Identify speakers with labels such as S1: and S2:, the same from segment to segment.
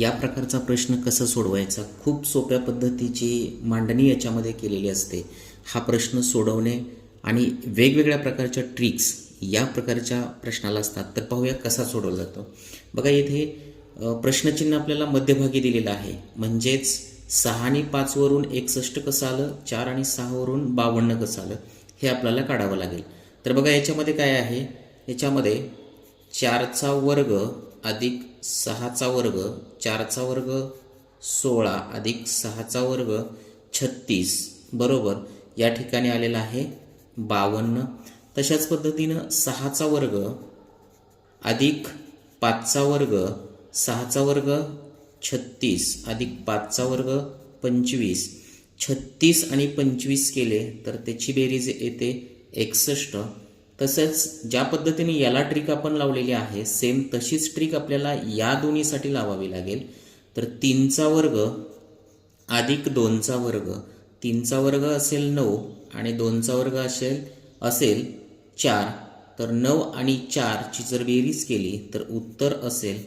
S1: या प्रकारचा प्रश्न कसा सोडवायचा? खूप सोप्या पद्धतीची मांडणी याच्यामध्ये केलेली असते. हा प्रश्न सोडवणे आणि वेगवेगळ्या प्रकारच्या ट्रिक्स या प्रकारच्या प्रश्नाला असतात. तर पाहूया कसा सोडवला जातो. बघा येथे प्रश्नचिन्ह आपल्याला मध्यभागी दिलेलं आहे. म्हणजेच सहा आणि पाचवरून एकसष्ट कसं आलं? चार आणि सहावरून बावन्न कसं आलं? हे आपल्याला काढावं लागेल. तर बघा याच्यामध्ये काय आहे? याच्यामध्ये चारचा वर्ग अधिक सहाचा वर्ग चारचा वर्ग सोळा अधिक सहाचा वर्ग छत्तीस. बरोबर? या ठिकाणी आलेला आहे बावन्न. तशाच पद्धतीनं सहाचा वर्ग अधिक पाचचा वर्ग सहाचा वर्ग छत्तीस अधिक पाचचा वर्ग पंचवीस. छत्तीस आणि पंचवीस केले तर त्याची बेरीज येते एकसष्ट. तसंच ज्या पद्धतीने याला ट्रिक आपण लावलेली आहे सेम तशीच ट्रिक आपल्याला या दोन्हीसाठी लावावी लागेल. तर तीनचा वर्ग अधिक दोनचा वर्ग तीनचा वर्ग असेल नऊ आणि दोनचा वर्ग असेल असेल चार. तर नऊ आणि चारची जर बेरीज केली तर उत्तर असेल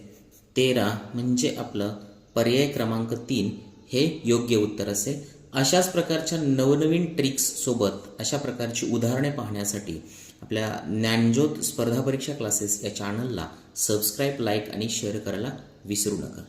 S1: तेरा. म्हणजे आपलं पर्याय क्रमांक तीन हे योग्य उत्तर असेल. अशाच प्रकारच्या नवनवीन ट्रिक्स सोबत अशा प्रकारची उदाहरणे पाहण्यासाठी आपल्या ज्ञानज्योत स्पर्धा परीक्षा क्लासेस या चॅनलला सबस्क्राईब लाईक आणि शेअर करायला विसरू नका.